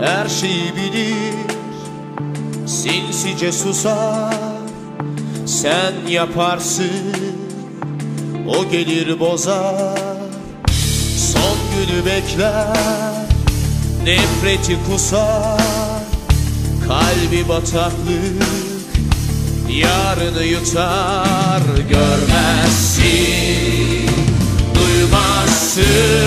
her şeyi bilir Sinsice susar. Sen yaparsın O gelir bozar. Son günü bekler Nefreti kusar. Kalbi bataklık Yarını yutar. Görmezsin Duymazsın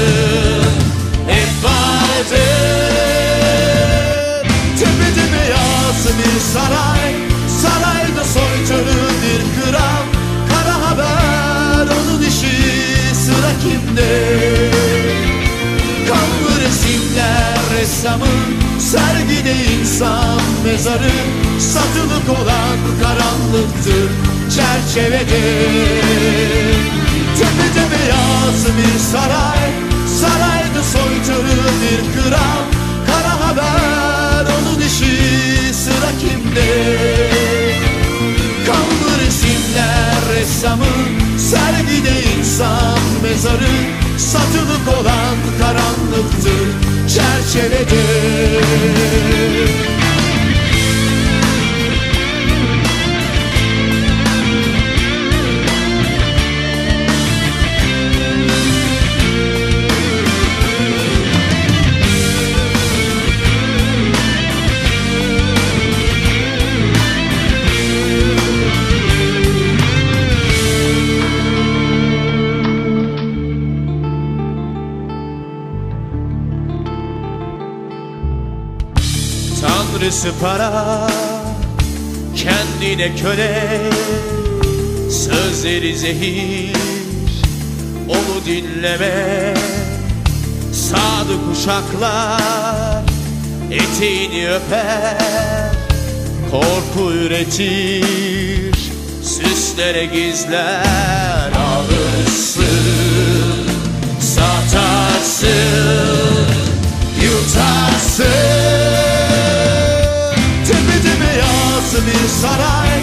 ressamın Sergide insan mezarı Satılık olan karanlıktır Çerçevede. Tepede beyaz bir saray Sarayda soykırı bir kral Kara haber onun işi Sıra kimde? Kanlı resimler ressamın Sergide insan mezarı Satılık olan karanlıktır Çerçevede Tanrısı para Kendine köle Sözleri zehir Onu dinleme. Sadık uşaklar Eteğini öper Korku üretir Süslere gizler Alırsın bir saray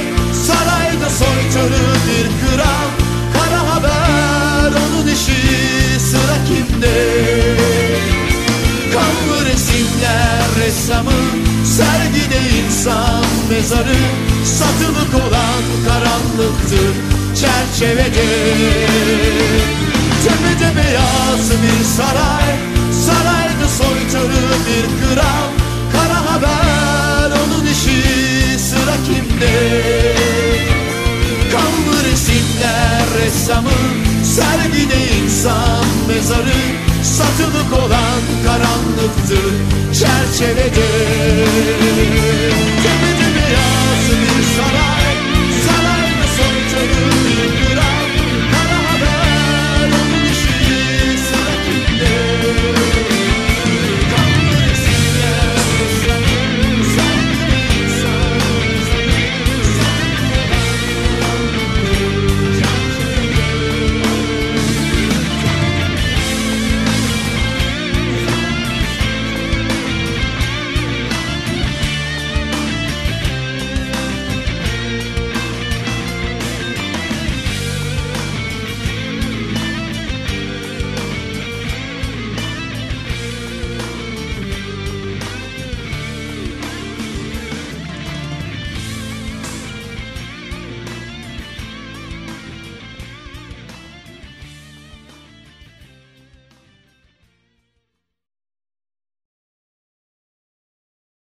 Sarayda soykırı bir kral Kara haber onun işi Sıra kimde? Kanlı resimler ressamın Sergide insan mezarı. Satılık olan karanlıktır Çerçevede. Tepede beyaz bir saray mezarı Satılık olan karanlıktır Çerçevede. Tepede